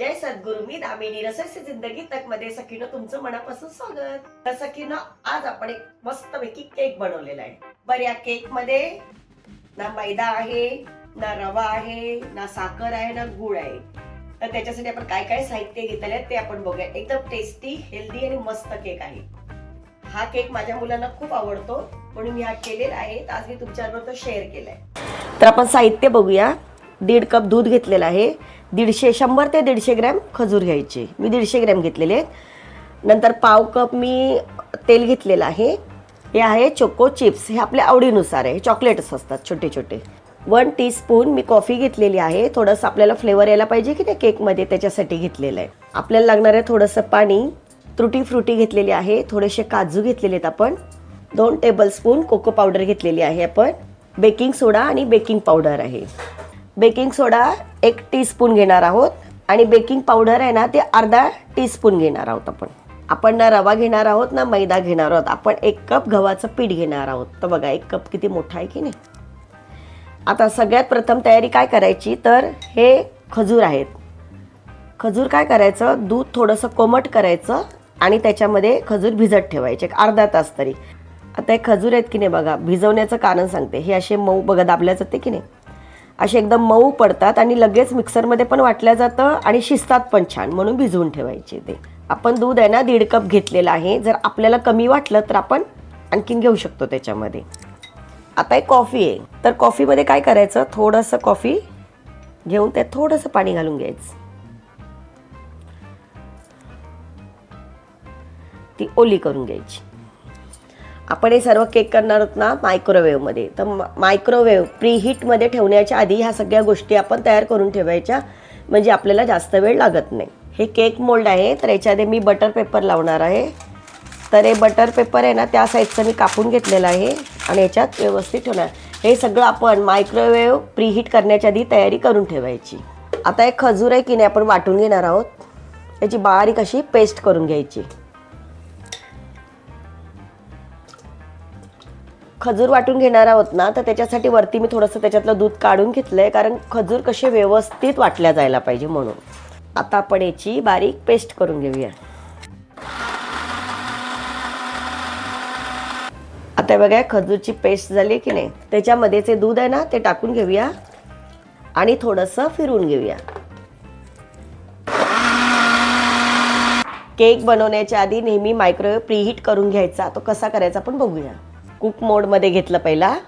जय सद्गुरु मी दामिनी रसस्य जिंदगी तकमध्ये सखीनं तुमचं मनापासून स्वागत. तर सखीनं आज आपण एक मस्तपैकी केक बनवलेला आहे. बरं या केकमध्ये ना मैदा आहे ना रवा आहे ना साखर आहे ना गुळ आहे. तर त्याच्यासाठी आपण काय काय साहित्य घेतलेले आहे ते आपण बघूया. एकदम टेस्टी हेल्दी आणि मस्त केक आहे. हा केक माझ्या मुलांना खूप आवडतो म्हणून मी हा केलेला आहे. तर आज मी तुमच्याबरोबर तो शेअर केलाय. तर आपण साहित्य बघूया. दीड कप दूध घेतलेलं आहे. दीडशे शंभर ते दीडशे ग्रॅम खजूर घ्यायचे. मी दीडशे ग्रॅम घेतलेले आहेत. नंतर पाव कप मी तेल घेतलेलं आहे. हे आहे चोको चिप्स हे आपल्या आवडीनुसार आहे. चॉकलेट्स असतात छोटे छोटे. वन टीस्पून मी कॉफी घेतलेली आहे. थोडंसं आपल्याला फ्लेवर यायला पाहिजे की नाही केकमध्ये त्याच्यासाठी घेतलेलं आहे. आपल्याला लागणार आहे थोडंसं पाणी. त्रुटी फ्रुटी घेतलेली आहे. थोडेसे काजू घेतलेले आहेत आपण. दोन टेबलस्पून कोको पावडर घेतलेली आहे आपण. बेकिंग सोडा आणि बेकिंग पावडर आहे. बेकिंग सोडा एक टीस्पून घेणार आहोत. आणि बेकिंग पावडर आहे ना ते अर्धा टीस्पून घेणार आहोत आपण. आपण ना रवा घेणार आहोत ना मैदा घेणार आहोत. आपण एक कप गव्हाचं पीठ घेणार आहोत. तर बघा एक कप किती मोठा आहे की नाही? आता सगळ्यात प्रथम तयारी काय करायची? तर हे खजूर आहेत. खजूर काय करायचं? दूध थोडंसं कोमट करायचं आणि त्याच्यामध्ये खजूर भिजत ठेवायचे एक अर्धा तास तरी. आता हे खजूर आहेत की नाही बघा? भिजवण्याचं कारण सांगते. हे असे मऊ बघा दाबल्या जाते की नाही? असे एकदम मऊ पडतात आणि लगेच मिक्सरमध्ये पण वाटलं जातं आणि शिजतात पण छान म्हणून भिजवून ठेवायचे ते. आपण दूध आहे ना दीड कप घेतलेलं आहे. जर आपल्याला कमी वाटलं तर आपण आणखीन घेऊ शकतो त्याच्यामध्ये. आता एक कॉफी आहे. तर कॉफीमध्ये काय करायचं? थोडंसं कॉफी घेऊन त्यात थोडंसं पाणी घालून घ्यायचं. ती ओली करून घ्यायची. आपण हे सर्व केक करणार आहोत ना मायक्रोवेव्हमध्ये तर मायक्रोवेव्ह प्रीहीटमध्ये ठेवण्याच्या आधी ह्या सगळ्या गोष्टी आपण तयार करून ठेवायच्या. म्हणजे आपल्याला जास्त वेळ लागत नाही. हे केक मोल्ड आहे तर याच्यामध्ये मी बटर पेपर लावणार आहे. तर हे बटर पेपर आहे ना त्या साईजचं मी कापून घेतलेलं आहे आणि याच्यात व्यवस्थित ठेवणार. हे सगळं आपण मायक्रोवेव्ह प्रीहीट करण्याच्या आधी तयारी करून ठेवायची. आता एक खजूर आहे की नाही आपण वाटून घेणार आहोत. याची बारीक अशी पेस्ट करून घ्यायची. खजूर वाटून घेणार आहोत ना तर त्याच्यासाठी वरती मी थोडंसं त्याच्यातलं दूध काढून घेतलं आहे कारण खजूर कसे व्यवस्थित वाटल्या जायला पाहिजे म्हणून. आता आपण याची बारीक पेस्ट करून घेऊया. आता बघा खजूरची पेस्ट झाली की नाही त्याच्यामध्ये जे दूध आहे ना ते टाकून घेऊया आणि थोडंसं फिरवून घेऊया. केक बनवण्याच्या आधी नेहमी मायक्रोवेव्ह प्रीहीट करून घ्यायचा तो कसा करायचा आपण बघूया. कुक मोडमध्ये घेतलं पहिला.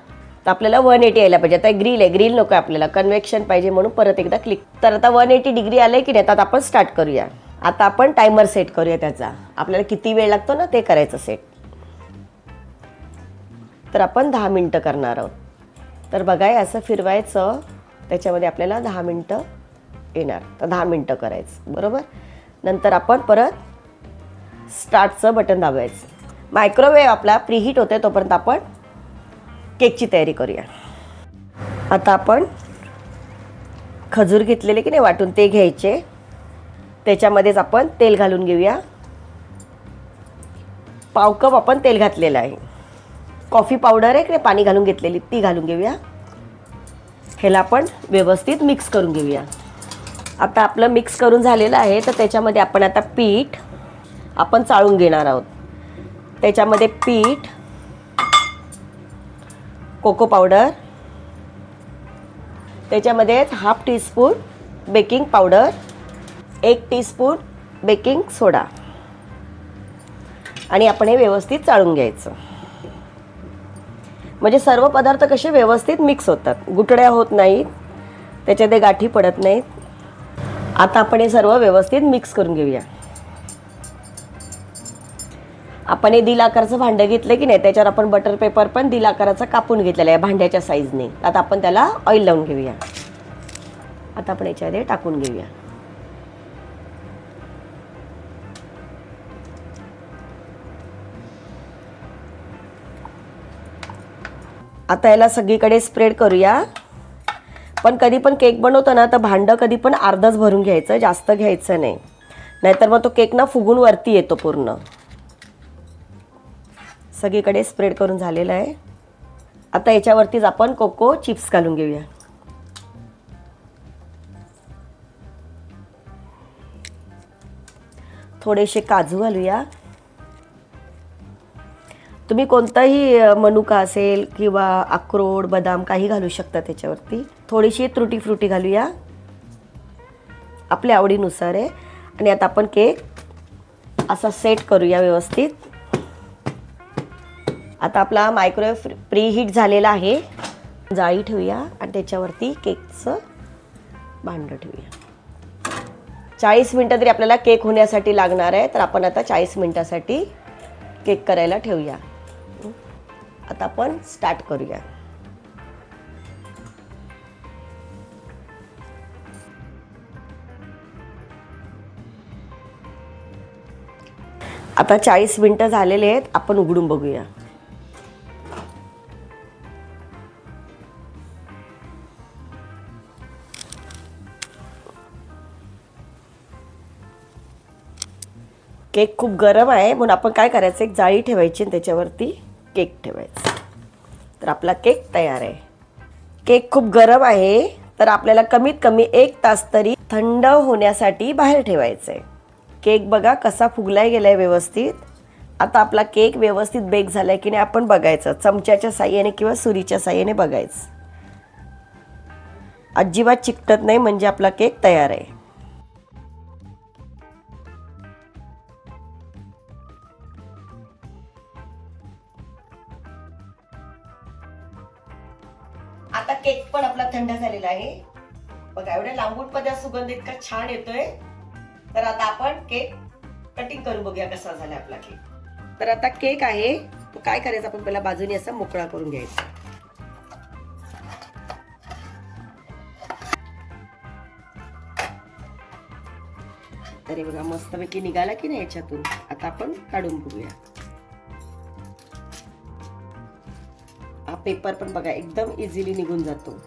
तर आपल्याला वन एटी यायला पाहिजे. आता ग्रिल आहे. ग्रिल नको आहे आपल्याला. कन्व्हेक्शन पाहिजे म्हणून परत एकदा क्लिक. तर आता वन एटी डिग्री आलं की नाही? आता आपण स्टार्ट करूया. आता आपण टायमर सेट करूया त्याचा. आपल्याला किती वेळ लागतो ना? ते करायचं सेट. तर आपण दहा मिनटं करणार आहोत. तर बघा असं फिरवायचं. त्याच्यामध्ये आपल्याला दहा मिनटं येणार. तर दहा मिनटं करायचं. बरोबर? नंतर आपण परत स्टार्टचं बटन दाबायचं. मायक्रोवेव्ह आपला प्रीहीट होते तोपर्यंत आपण केकची तयारी करूया. आता आपण खजूर घेतलेले की नाही वाटून ते घ्यायचे. त्याच्यामध्येच आपण तेल घालून घेऊया. पाव कप आपण तेल घातलेलं आहे. कॉफी पावडर आहे की नाही? पाणी घालून घेतलेली ती घालून घेऊया. ह्याला आपण व्यवस्थित मिक्स करून घेऊया. आता आपलं मिक्स करून झालेलं आहे तर त्याच्यामध्ये आपण आता पीठ आपण चाळून घेणार आहोत. त्याच्यामध्ये पीठ कोको पावडर त्याच्यामध्ये हाफ टीस्पून बेकिंग पावडर एक टीस्पून बेकिंग सोडा. आणि आपण हे व्यवस्थित चाळून घ्यायचं. म्हणजे सर्व पदार्थ कसे व्यवस्थित मिक्स होतात. गुटड्या होत नाहीत त्याच्यात गाठी पडत नाहीत. आता आपण हे सर्व व्यवस्थित मिक्स करून घेऊया. आपण हे दिल आकाराचं भांडं घेतलं की नाही त्याच्यावर आपण बटर पेपर पण दिल कापून घेतलेला आहे भांड्याच्या साईजने आता आपण त्याला ऑइल लावून घेऊया. आता आपण याच्यामध्ये टाकून घेऊया. आता याला सगळीकडे स्प्रेड करूया. पण कधी पण केक बनवतो ना तर भांडं कधी पण अर्धच भरून घ्यायचं जास्त घ्यायचं नाही. नाहीतर मग तो केक ना फुगून वरती येतो पूर्ण. सगळीकडे स्प्रेड करून झालेलं आहे. आता याच्यावरतीच आपण कोको चिप्स घालून घेऊया. थोडेसे काजू घालूया. तुम्ही कोणताही मनुका असेल किंवा अक्रोड बदाम काही घालू शकता त्याच्यावरती. थोडीशी त्रुटी फ्रुटी घालूया. आपल्या आवडीनुसार आहे. आणि आता आपण केक असा सेट करूया व्यवस्थित. आता आपला मायक्रोवेव्ह प्री हीट झालेला आहे. जाळी ठेवूया आणि त्याच्यावरती केकचं भांडं ठेवूया. चाळीस मिनटं तरी आपल्याला केक होण्यासाठी लागणार आहे तर आपण आता चाळीस मिनटासाठी केक करायला ठेवूया. आता आपण स्टार्ट करूया. आता चाळीस मिनटं झालेले आहेत आपण उघडून बघूया. केक खूप गरम आहे म्हणून आपण काय करायचं? एक जाळी ठेवायची आणि त्याच्यावरती केक ठेवायचा. तर आपला केक तयार आहे. केक खूप गरम आहे तर आपल्याला कमीत कमी एक तास तरी थंड होण्यासाठी बाहेर ठेवायचं आहे केक बघा कसा फुगलाय गेलाय व्यवस्थित. आता आपला केक व्यवस्थित बेक झालाय की नाही आपण बघायचं. चमच्याच्या साह्याने किंवा सुरीच्या साह्याने बघायचं. अजिबात चिकटत नाही म्हणजे आपला केक तयार आहे. बघा एवढ्या लांबून मध्ये सुगंध इतका छान येतोय. तर आता आपण केक कटिंग करून बघूया कसा झाला आपला केक. तर आता केक आहे. तो काय करायचं आपण पहिला बाजूने असा मोकळा करून घ्यायचा. तरी बघा मस्तपैकी निघाला की नाही याच्यातून? आता आपण काढून बघूया. हा पेपर पण बघा एकदम इझिली निघून जातो.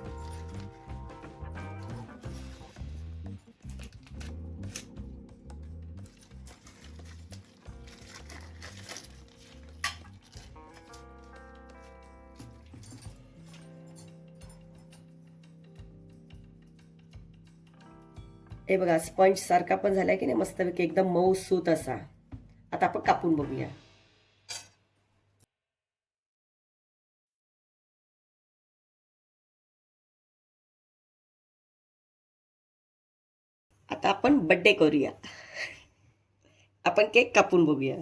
हे बघा स्पंज सारखा पण झालाय की नाही मस्तपैकी एकदम मऊ सूत असा. आता आपण कापून बघूया. आता आपण बड्डे करूया. आपण केक कापून बघूया.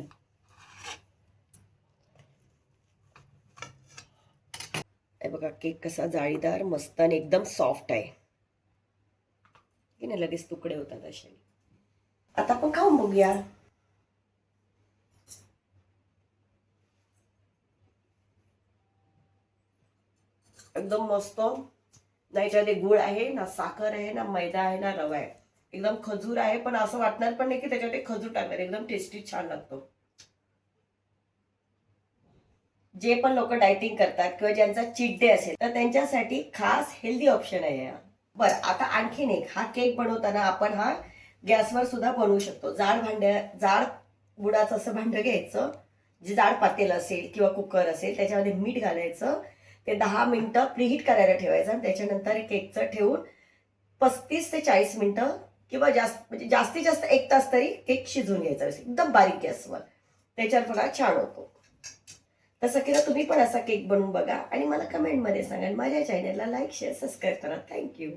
हे बघा केक कसा जाळीदार, मस्त आणि एकदम सॉफ्ट आहे. की नाही लगेच तुकडे होतात असे आता आपण खाऊन बघूया. एकदम मस्त. ना याच्यामध्ये गुळ आहे ना साखर आहे ना मैदा आहे ना रवा आहे. एकदम खजूर आहे पण असं वाटणार पण नाही की त्याच्यामध्ये खजूर टाकणार. एकदम टेस्टी छान लागतो. जे पण लोक डायटिंग करतात किंवा ज्यांचा चीट डे असेल तर त्यांच्यासाठी खास हेल्दी ऑप्शन आहे हा. बरं आता आणखीन एक. हा केक बनवताना आपण हा गॅसवर सुद्धा बनवू शकतो. जाड भांड्या जाड बुडाचं असं भांडं घ्यायचं जे जाड पातेल असेल किंवा कुकर असेल त्याच्यामध्ये मीठ घालायचं. ते दहा मिनटं प्रीहीट करायला ठेवायचं आणि त्याच्यानंतर केकचं ठेवून पस्तीस ते चाळीस मिनटं किंवा जास्त म्हणजे जास्तीत जास्त एक तास तरी केक शिजून घ्यायचा. एकदम बारीक गॅसवर. त्याच्यावर बघा छान होतो. तसं केलं तुम्ही पण असा केक बनवून बघा. आणि मला कमेंटमध्ये सांगा माझ्या चॅनलला लाईक शेअर सबस्क्राईब करा. Thank you